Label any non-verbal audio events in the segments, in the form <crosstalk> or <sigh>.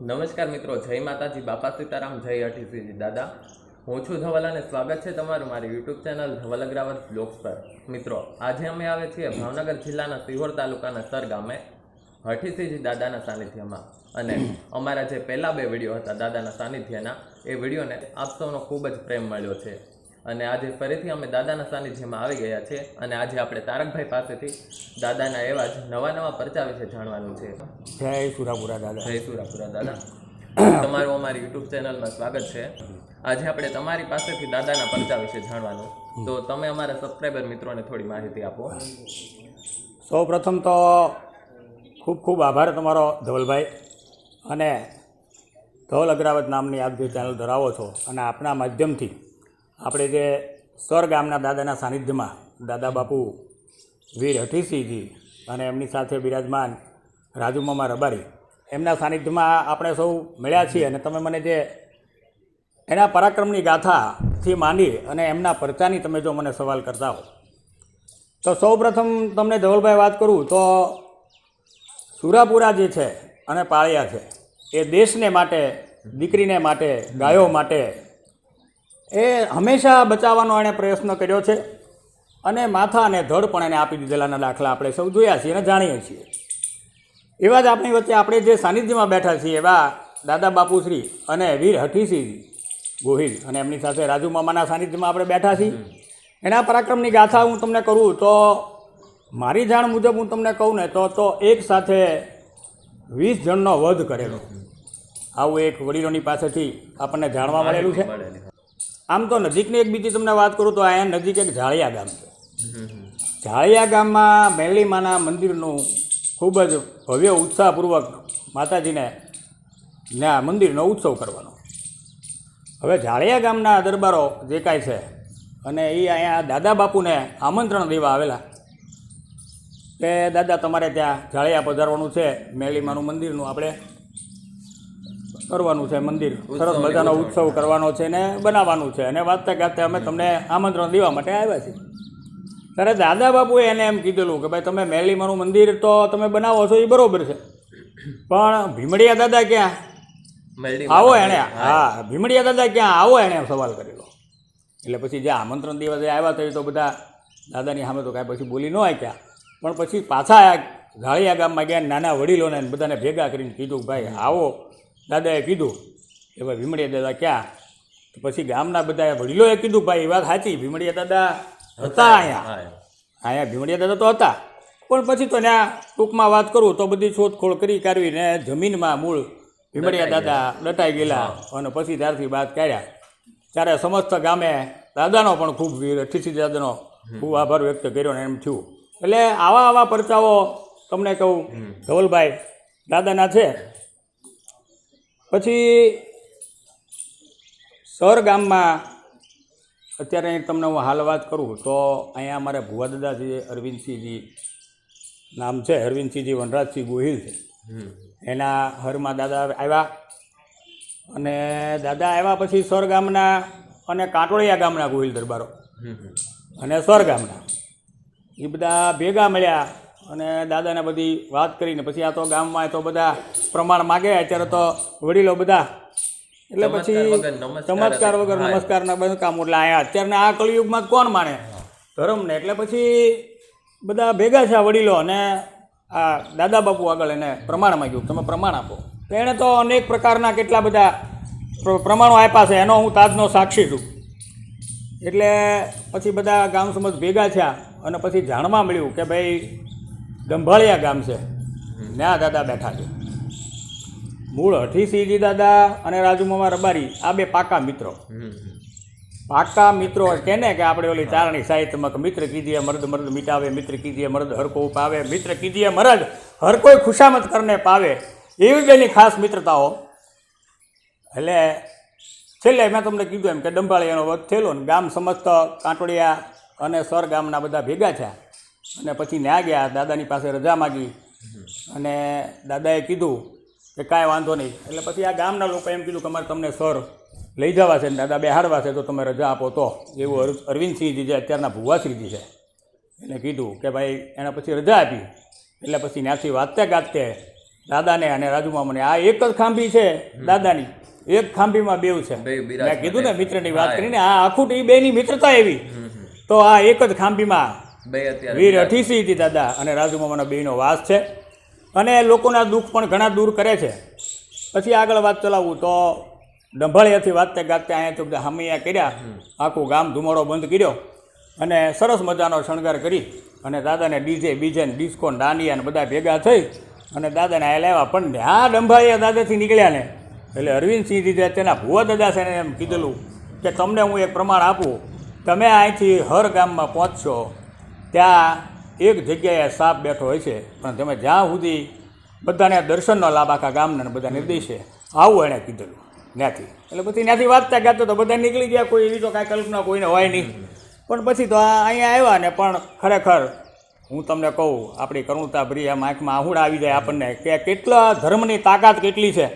નમસ્કાર મિત્રો, જય માતાજી, બાપા સીતારામ, જય અઠીસીજી દાદા, હું છું ધવલ અને સ્વાગત છે તમારું મારી YouTube channel Dhaval Agravat blogs પર. મિત્રો, આજે અમે આવે છીએ ભાવનગર જિલ્લાના સિહોર તાલુકાના સર ગામે હઠીસીજી દાદાના સાનિધ્યમાં. અને અમારા જે પહેલા બે વીડિયો હતા દાદાના સાનિધ્યના, એ વિડીયોને આપ સૌનો ખૂબ જ પ્રેમ મળ્યો છે. અને આજે ફરીથી અમે દાદાના સાનિધ્યમાં આવી ગયા છે અને આજે આપણે તારકભાઈ પાસેથી દાદાના એવા જ નવા નવા પરચા વિશે જાણવાનું છે. જય સુરાપુરા દાદા. જય સુરાપુરા દાદા. <coughs> તમારું અમારી યુટ્યુબ ચેનલમાં સ્વાગત છે. આજે આપણે તમારી પાસેથી દાદાના પરચા વિશે જાણવાનું. તો તમે અમારા સબસ્ક્રાઈબર મિત્રોને થોડી માહિતી આપો. સૌ પ્રથમ તો ખૂબ ખૂબ આભાર તમારો ધવલભાઈ. અને ધવલ અગ્રાવત નામની આપ જે ચેનલ ધરાવો છો અને આપના માધ્યમથી આપણે જે સર ગામના દાદાના સાનિધ્યમાં, દાદા બાપુ વીર હઠીસિંહજી અને એમની સાથે બિરાજમાન રાજુમામા રબારી, એમના સાનિધ્યમાં આપણે સૌ મળ્યા છીએ અને તમે મને જે એના પરાક્રમની ગાથાથી માંડી અને એમના પરચાની તમે જો મને સવાલ કરતા હો. તો સૌ પ્રથમ તમને ધવલભાઈ વાત કરું તો સુરાપુરા જે છે અને પાળિયા છે, એ દેશને માટે, દીકરીને માટે, ગાયો માટે એ હંમેશા બચાવવાનો એણે પ્રયત્ન કર્યો છે અને માથા અને ધડ પણ એને આપી દીધેલાના દાખલા આપણે સૌ જોયા છીએ અને જાણીએ છીએ. એવા જ આપણી વચ્ચે આપણે જે સાનિધ્યમાં બેઠા છીએ એવા દાદા બાપુશ્રી અને વીર હઠીસિંહ ગોહિલ અને એમની સાથે રાજુ મામાના સાનિધ્યમાં આપણે બેઠા છીએ. એના પરાક્રમની ગાથા હું તમને કરું તો મારી જાણ મુજબ હું તમને કહું ને તો તો એક સાથે વીસ જણનો વધ કરેલો. આવું એક વડીલોની પાસેથી આપણને જાણવા મળેલું છે. આમ તો નજીકની એક બીજી તમને વાત કરું તો અહીંયા નજીક એક ઝાળિયા ગામ છે. ઝાળિયા ગામમાં મેલીમાના મંદિરનું ખૂબ જ ભવ્ય ઉત્સાહપૂર્વક માતાજીને ના મંદિરનો ઉત્સવ કરવાનો. હવે ઝાળિયા ગામના દરબારો જે કાંઈ છે અને એ અહીંયા દાદા બાપુને આમંત્રણ દેવા આવેલા કે દાદા તમારે ત્યાં ઝાળિયા પધારવાનું છે મેલીમાનું મંદિરનું આપણે. કરવાનું છે મંદિર. સરસ મજાનો ઉત્સવ. કરવાનો છે ને બનાવવાનું છે. અને વાંચતા ગાતે અમે તમને આમંત્રણ દેવા માટે આવ્યા છીએ. ત્યારે દાદા બાપુએ એને એમ કીધેલું કે ભાઈ તમે મેલીમાનું મંદિર તો તમે બનાવો છો એ બરોબર છે. પણ ભીમડિયા દાદા ક્યાં? આવો એણે હા. ભીમડિયા દાદા ક્યાં? આવો એણે સવાલ કરેલો. એટલે પછી જે આમંત્રણ દિવસે આવ્યા તો એ તો બધા દાદાની સામે તો કાંઈ પછી બોલી ન આક્યા પણ પછી પાછા ઝાળિયા ગામમાં ગયા નાના વડીલોને બધાને ભેગા કરીને કીધું કે ભાઈ આવો. દાદાએ કીધું કે ભાઈ ભીમડિયા દાદા ક્યાં? તો પછી ગામના બધા વડીલોએ કીધું ભાઈ એ વાત સાચી ભીમડિયા દાદા હતા અહીંયા. અહીંયા ભીમડિયા દાદા તો હતા. પણ પછી તો ત્યાં ટૂંકમાં વાત કરું તો બધી શોધખોળ કરી કાઢવીને જમીનમાં મૂળ ભીમડિયા દાદા દટાઈ ગયેલા. અને પછી ત્યારથી વાત કાઢ્યા. ત્યારે સમસ્ત ગામે દાદાનો પણ ખૂબ ઠીસી દાદાનો ખૂબ આભાર વ્યક્ત કર્યો ને એમ થયું. એટલે આવા આવા પરચાઓ તમને કહું ધવલભાઈ દાદાના છે. પછી સર ગામમાં અત્યારે અહીં તમને હું હાલ વાત કરું તો અહીંયા અમારે ભુવા દાદાજી છે અરવિંદસિંહજી નામ છે અરવિંદસિંહજી વનરાજસિંહ ગોહિલ છે. એના હરમાં દાદા આવ્યા અને દાદા આવ્યા પછી સર ગામના અને કાંટોળિયા ગામના ગોહિલ દરબારો. અને સર ગામના. એ બધા ભેગા મળ્યા અને દાદાને બધી વાત કરીને પછી આ તો ગામમાં તો બધા પ્રમાણ માગે અત્યારે તો વડીલો બધા એટલે પછી વગર નમસ્કાર ચમત્કાર વગર નમસ્કારના બધું કામ એટલે અહીંયા અત્યારના આ કળિયુગમાં કોણ માને? ધર્મને એટલે પછી બધા ભેગા છે વડીલો અને આ દાદા બાપુ આગળ એને પ્રમાણ માંગ્યું તમે પ્રમાણ આપો. તો એણે તો અનેક પ્રકારના કેટલા બધા પ્રમાણો આપ્યા છે એનો હું તાજનો સાક્ષી છું. એટલે પછી બધા ગામ સમજ ભેગા થયા અને પછી જાણવા મળ્યું કે ભાઈ દંભાળિયા ગામ છે. ન્યા દાદા બેઠા છે. મૂળ હઠીસિંહજી દાદા અને રાજુમામા રબારી, આ બે પાકા મિત્રો. પાકા મિત્રો કેને કે આપણે ઓલી ચારણી સાહિત્યમાં મિત્ર કીધીએ મર્દ મર્દ મિટાવે, મિત્ર કીધીએ મર્દ હરકો પાવે મિત્ર કીધીએ મરદ હર કોઈ ખુશામત કરને પાવે, એવી બેની ખાસ મિત્રતાઓ. એટલે છેલ્લે મેં તમને કીધું એમ કે ડંભાળિયાનો વધ થયેલો ને ગામ સમસ્ત કાંટોડિયા અને સર ગામના બધા ભેગા થયા. અને પછી ન્યા ગયા દાદાની પાસે રજા માગી. અને દાદાએ કીધું કે કાંઈ વાંધો નહીં. એટલે પછી આ ગામના લોકો એમ કીધું કે અમારે તમને સર લઈ જવા છે ને દાદા બેહાડવા છે તો તમે રજા આપો તો. એવું અર- અરવિંદસિંહજી જે અત્યારના ભુવાશ્રીજી છે. એને કીધું કે ભાઈ એના પછી રજા આપી. એટલે પછી ત્યાંથી વાંચતે ગાજતે દાદાને અને રાજુમામાને આ એક જ ખાંભી છે દાદાની. એક ખાંભીમાં બેવ છે. મેં કીધું ને મિત્રની વાત કરીને આ આખું એ બેની મિત્રતા એવી. તો આ એક જ ખાંભીમાં બે અત્યારે વીર અઠીસી હતી દાદા અને રાજુ મામાના બેનો વાસ છે. અને લોકોના દુઃખ પણ ઘણા દૂર કરે છે. પછી આગળ વાત ચલાવું તો ડંભાળિયાથી વાતતે ગાતે અહીંયા તો હમૈયા કર્યા. આખું ગામ ધુમાડો બંધ કર્યો. અને સરસ મજાનો શણગાર કરી. અને દાદાને ડીજે બીજે ને ડિસ્કો દાંડિયા ને બધા ભેગા થઈ. અને દાદાને આ લાવ્યા પણ આ ડંભાળિયા દાદાથી નીકળ્યા ને. એટલે અરવિંદસિંહજી જે તેના ભુવા દાદા છે એમ કીધેલું કે તમને હું એક પ્રમાણ આપું. તમે અહીંથી હર ગામમાં પહોંચશો. ત્યાં એક જગ્યાએ સાપ બેઠો હોય છે પણ તમે જ્યાં સુધી બધાને દર્શનનો લાભ આખા ગામના બધાને દેશે આવું એણે કીધેલું ત્યાંથી એટલે પછી ત્યાંથી વાંચતા ગાતો તો બધા નીકળી ગયા કોઈ એવી તો કાંઈ કલ્પના કોઈને હોય નહીં. પણ પછી તો આ અહીંયા આવ્યા ને પણ ખરેખર હું તમને કહું આપણી કરુણતા ભરી એમ આંખમાં આહુડ આવી જાય આપણને કે કેટલા ધર્મની તાકાત કેટલી છે.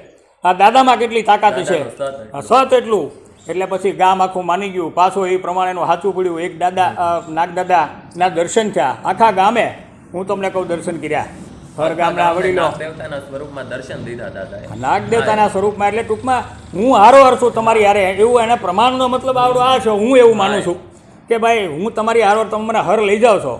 આ દાદામાં કેટલી તાકાત છે. સત એટલું. એટલે પછી ગામ આખું માની ગયું. પાછું એ પ્રમાણેનું સાચું પડ્યું. એક દાદા નાગદાદાના દર્શન થયા. આખા ગામે. હું તમને કહું દર્શન કર્યા. હર ગામના વડીલો. દેવતાના સ્વરૂપમાં દર્શન દીધા દાદાએ. નાગ દેવતાના સ્વરૂપમાં એટલે ટૂંકમાં હું હારો હાર છું તમારી હારે. એવું એને પ્રમાણનો મતલબ આવડો આ છે. હું એવું માનું છું કે ભાઈ હું તમારી હારો તમે મને હર લઈ જાઓ છો.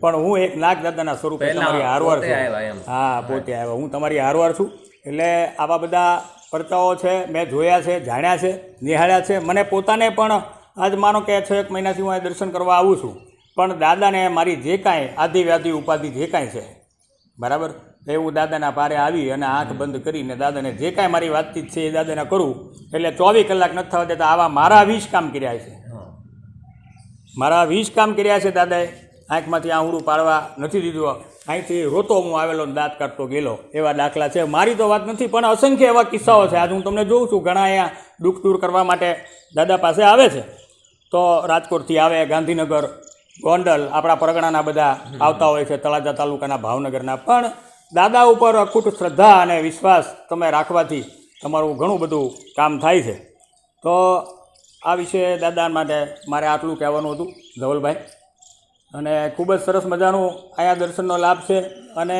પણ હું એક નાગ દાદાના સ્વરૂપે તમારી હારવાર છું હા પોતે આવ્યા. હું તમારી હારવાર છું એટલે આવા બધા પરચાઓ છે મેં જોયા છે જાણ્યા છે નિહાળ્યા છે. મને પોતાને પણ આજ માનો કે છ એક મહિનાથી હું અહીં દર્શન કરવા આવું છું. પણ દાદાને મારી જે કાંઈ આધિ વ્યાધિ ઉપાધિ જે કાંઈ છે બરાબર? એ હું દાદાના પારે આવી અને આંખ બંધ કરીને દાદાને જે કાંઈ મારી વાતચીત છે એ દાદાને કરું. એટલે ચોવીસ કલાક નથી થવા દેતા આવા મારા વીસ કામ કર્યા છે. મારા વીસ કામ કર્યા છે દાદાએ. આંખમાંથી આંગળું પાડવા નથી દીધું. અહીંથી રોતો હું આવેલો દાંત કાઢતો ગયેલો. એવા દાખલા છે. મારી તો વાત નથી, પણ અસંખ્ય એવા કિસ્સાઓ છે. આજ હું તમને જોઉં છું. ઘણા અહીંયા દુઃખ દૂર કરવા માટે દાદા પાસે આવે છે. તો રાજકોટથી આવે ગાંધીનગર, ગોંડલ, આપણા પરગણાના બધા આવતા હોય છે તળાજા તાલુકાના ભાવનગરના. પણ દાદા ઉપર અખૂટ શ્રદ્ધા અને વિશ્વાસ તમે રાખવાથી તમારું ઘણું બધું કામ થાય છે. તો આ વિશે દાદા માટે મારે આટલું કહેવાનું હતું. ધવલભાઈ? અને ખૂબ જ સરસ મજાનું અહીંયા દર્શનનો લાભ છે. અને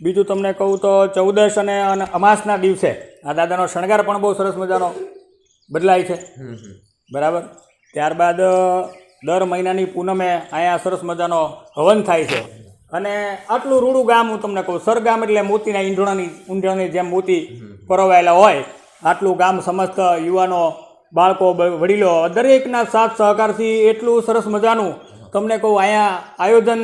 બીજું તમને કહું તો ચૌદશ અને અમાસના દિવસે આ દાદાનો શણગાર પણ બહુ સરસ મજાનો બદલાય છે. બરાબર? ત્યારબાદ દર મહિનાની પૂનમે અહીંયા સરસ મજાનો હવન થાય છે. અને આટલું રૂડું ગામ હું તમને કહું સરગામ એટલે મોતીના ઈંઢોણાની ઊંધણની જેમ મોતી પરોવાયેલા હોય આટલું ગામ સમસ્ત યુવાનો બાળકો વડીલો દરેકના સાથ સહકારથી એટલું સરસ મજાનું તમને કહું, અહીંયા આયોજન,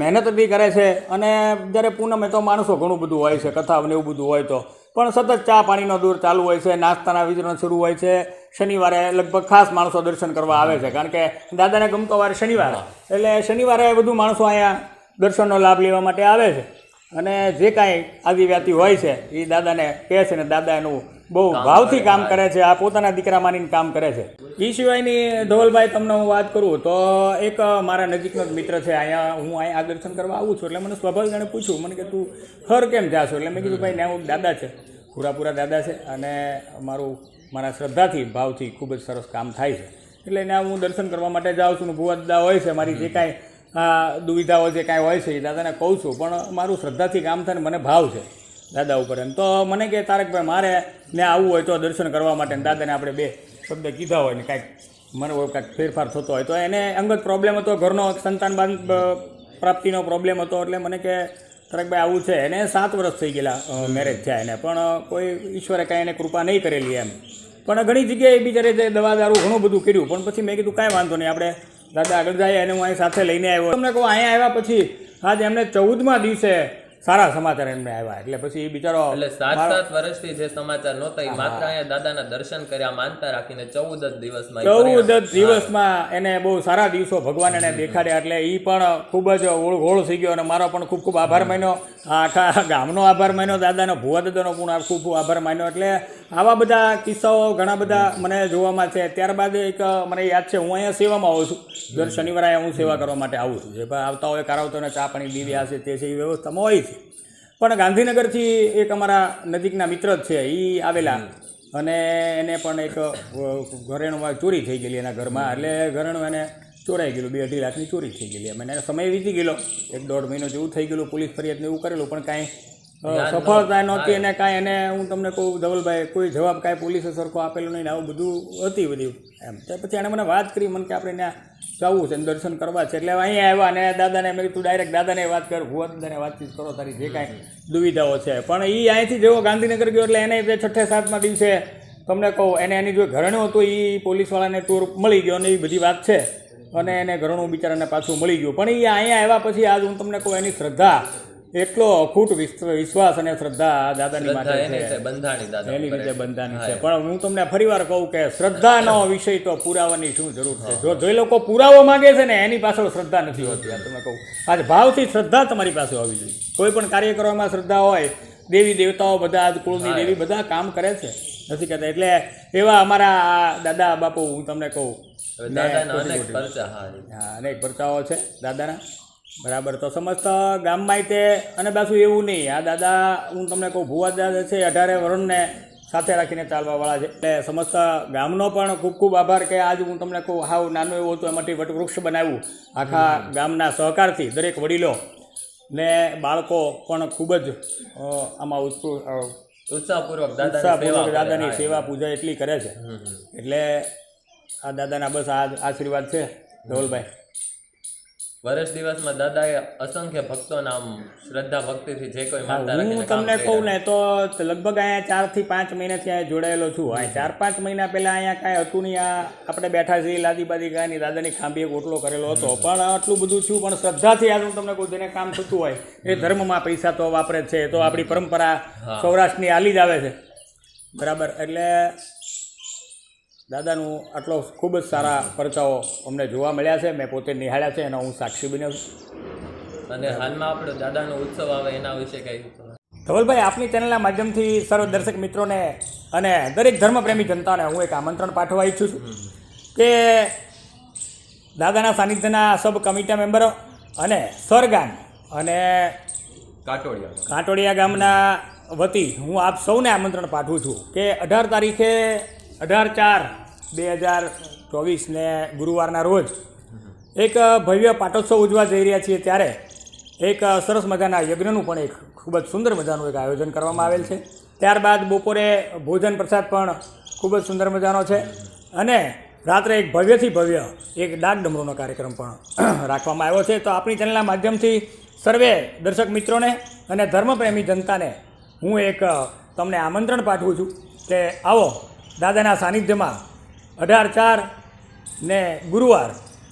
મહેનત બી કરે છે અને જ્યારે પૂનમે તો માણસો ઘણું બધું હોય છે કથા ને એવું બધું હોય તો. પણ સતત ચા પાણીનો દૂર ચાલુ હોય છે, નાસ્તાના વિતરણ શરૂ હોય છે. શનિવારે લગભગ ખાસ માણસો દર્શન કરવા આવે છે, કારણ કે દાદાને ગમતો વાર શનિવાર. એટલે શનિવારે બધું માણસો અહીંયા દર્શનનો લાભ લેવા માટે આવે છે. અને જે કાંઈ આદિવ્યાતિ હોય છે, એ દાદાને કહે છે ને દાદા એનું બહુ ભાવથી કામ કરે છે આ પોતાના દીકરા માનીને કામ કરે છે. એ સિવાયની ધવલભાઈ તમને હું વાત કરું તો એક મારા નજીકનો જ મિત્ર છે અહીંયા હું અહીંયા આ દર્શન કરવા આવું છું એટલે મને સ્વાભાવિક એણે પૂછ્યું મને કે તું હર કેમ જાશો? એટલે મેં કીધું ભાઈ ને હું દાદા છે પૂરા પૂરા દાદા છે અને મારું મારા શ્રદ્ધાથી ભાવથી ખૂબ જ સરસ કામ થાય છે. એટલે ત્યાં હું દર્શન કરવા માટે જાઉં છું ભૂવા દાદા હોય છે મારી જે કાંઈ આ દુવિધાઓ જે કાંઈ હોય છે એ દાદાને કહું છું પણ મારું શ્રદ્ધાથી કામ થાય ને મને ભાવ છે. દાદા ઉપર એમ. તો મને કે તારકભાઈ, મારે ને આવવું હોય તો દર્શન કરવા માટે. દાદાને આપણે બે શબ્દ કીધા હોય ને કાંઈક, મને કાંઈક ફેરફાર થતો હોય. તો એને અંગત પ્રોબ્લેમ હતો, ઘરનો સંતાન પ્રાપ્તિનો પ્રોબ્લેમ હતો. એટલે મને કે તારકભાઈ, આવું છે. એને સાત વર્ષ થઈ ગયેલા મેરેજ થયા એને. પણ કોઈ ઈશ્વરે કાંઈ એને કૃપા નહીં કરેલી એમ. પણ ઘણી જગ્યાએ બિચારે જે દવા દારૂ ઘણું બધું કર્યું. પણ પછી મેં કીધું, કાંઈ વાંધો નહીં, આપણે દાદા આગળ જાય અને હું અહીં સાથે લઈને આવ્યો. તમને કહું, અહીંયા આવ્યા પછી, આજે એમને ચૌદમાં દિવસે સારા સમાચાર એમને આવ્યા. એટલે પછી એ બિચારો એટલે સાત સાત વર્ષથી જે સમાચાર નહોતા એ માત્ર અહીંયા દાદાના દર્શન કર્યા માનતા રાખીને ચૌદ જ દિવસમાં ચૌદ જ દિવસમાં એને બહુ સારા દિવસો ભગવાન એને દેખાડ્યા એટલે એ પણ ખૂબ જ ઓળ થઈ ગયો અને મારો પણ ખૂબ ખૂબ આભાર માન્યો. આખા ગામનો આભાર માન્યો દાદાનો ભુવા દાદાનો પણ ખૂબ ખૂબ આભાર માન્યો. એટલે આવા બધા કિસ્સાઓ ઘણા બધા મને જોવામાં છે. ત્યારબાદ એક મને યાદ છે હું અહીંયા સેવામાં આવું છું. દર શનિવારે હું સેવા કરવા માટે આવું છું. જે આવતા હોય કારાવતોને ચા પાણી આ છે તે છે એ વ્યવસ્થામાં હોય છે પણ ગાંધીનગરથી એક અમારા નજીકના મિત્ર છે એ આવેલા. અને એને પણ એક ઘરેણું ચોરી થઈ ગયેલી એના ઘરમાં. એટલે ઘરેણું એને ચોરાઈ ગયેલું. બે અઢી લાખની ચોરી થઈ ગયેલી. એમ એને સમય વીતી ગયેલો. એક દોઢ મહિનો જેવું થઈ ગયેલું. પોલીસ ફરિયાદને એવું કરેલું. પણ કાંઈ સફળતા નહોતી અને કાંઈ એને હું તમને કહું ધવલભાઈ કોઈ જવાબ કાંઈ પોલીસે સરખો આપેલો નહીં ને આવું બધું હતી બધી. એમ. તો પછી એણે મને વાત કરી મને કે આપણે ત્યાં જવું છે દર્શન કરવા છે. એટલે અહીંયા આવ્યા અને દાદાને મેં તું ડાયરેક્ટ દાદાને વાત કર ભુવા દાદાને વાતચીત કરો તારી જે કાંઈ દુવિધાઓ છે. પણ એ અહીંથી જેવો ગાંધીનગર ગયો એટલે એને જે છઠ્ઠે સાતમા દિવસે તમને કહું એને એની જો ઘરણું હતું એ પોલીસવાળાને ટૂર મળી ગયો અને એ બધી વાત છે. અને એને ઘરણું બિચારાને પાછું મળી ગયું. પણ એ અહીંયા આવ્યા પછી આજ હું તમને કહું એની શ્રદ્ધા એટલો અખૂટ વિશ્વાસ અને શ્રદ્ધા દાદાની માટે છે. બંધાણી એની રીતે બંધાની છે. પણ હું તમને ફરીવાર કહું કે શ્રદ્ધાનો વિષય તો પુરાવાની શું જરૂર છે? જો જે લોકો પુરાવો માંગે છે ને એની પાછળ શ્રદ્ધા નથી હોતી તમને કહું. આજે ભાવથી શ્રદ્ધા તમારી પાસે હોવી જોઈએ. કોઈ પણ કાર્ય કરવામાં શ્રદ્ધા હોય દેવી દેવતાઓ બધા કુળની દેવી બધા કામ કરે છે. નથી કરતા એટલે એવા અમારા દાદા બાપુ હું તમને કહું. અનેક પરચાઓ છે દાદાના. બરાબર તો સમસ્ત ગામમાં તે અને પાછું એવું નહીં. આ દાદા હું તમને કહું ભુવા દાદા છે અઢારે વરુણને સાથે રાખીને ચાલવાવાળા છે. એટલે સમસ્ત ગામનો પણ ખૂબ ખૂબ આભાર કે આજ હું તમને કહું હાવ નાનું એવું હતું એમાંથી વટવૃક્ષ બનાવ્યું. આખા ગામના સહકારથી દરેક વડીલો ને બાળકો પણ ખૂબ જ આમાં ઉત્સુક ઉત્સાહપૂર્વક સેવા ઉત્સાહપૂર્વક દાદાની સેવા પૂજા એટલી કરે છે. એટલે આ દાદાના બસ આ આશીર્વાદ છે. ધવલભાઈ. વર્ષ દિવસમાં દાદાએ અસંખ્ય ભક્તોના આમ શ્રદ્ધા ભક્તિથી જે કોઈ માનતા હું તમને કહું ને તો લગભગ અહીંયા ચારથી પાંચ મહિનાથી અહીંયા જોડાયેલો છું. અહીંયા ચાર પાંચ મહિના પહેલાં અહીંયા કાંઈ હતું નહીં આ આપણે બેઠા છીએ લાદી બાદી કાંઈ દાદાની ખાંભીએ ગોટલો કરેલો હતો. પણ આટલું બધું છું પણ શ્રદ્ધાથી આજે હું તમને કહું જેને કામ થતું હોય એ ધર્મમાં પૈસા તો વાપરે છે. તો આપણી પરંપરા સૌરાષ્ટ્રની હાલી જ આવે છે. બરાબર એટલે દાદાનું આટલો ખૂબ જ સારા પરચાઓ અમને જોવા મળ્યા છે. મેં પોતે નિહાળ્યા છે એનો હું સાક્ષી બન્યો છું. અને હાલમાં આપણો દાદાનો ઉત્સવ આવે એના વિશે કઈ ધવલભાઈ આપની ચેનલના માધ્યમથી સર્વ દર્શક મિત્રોને અને દરેક ધર્મપ્રેમી જનતાને હું એક આમંત્રણ પાઠવવા ઈચ્છું છું કે દાદાના સાનિધ્યના સબ કમિટી મેમ્બરો અને સરગામ અને કાટોડિયા. કાંટોડિયા ગામના વતી હું આપ સૌને આમંત્રણ પાઠવું છું કે અઢાર તારીખે અઢાર ચાર બે હજાર ચોવીસને ગુરુવારના રોજ એક ભવ્ય પાટોત્સવ ઉજવા જઈ રહ્યા છીએ ત્યારે એક સરસ મજાના યજ્ઞનું પણ એક ખૂબ જ સુંદર મજાનું એક આયોજન કરવામાં આવેલ છે. ત્યારબાદ બપોરે ભોજન પ્રસાદ પણ ખૂબ જ સુંદર મજાનો છે અને રાત્રે એક ભવ્યથી ભવ્ય એક ડાક ડમરોનો કાર્યક્રમ પણ <clears throat> રાખવામાં આવ્યો છે. તો આપણી ચેનલના માધ્યમથી સર્વે દર્શક મિત્રોને અને ધર્મપ્રેમી જનતાને હું એક તમને આમંત્રણ પાઠવું છું કે આવો દાદાના સાનિધ્યમાં અઢાર ચાર ને ગુરુવાર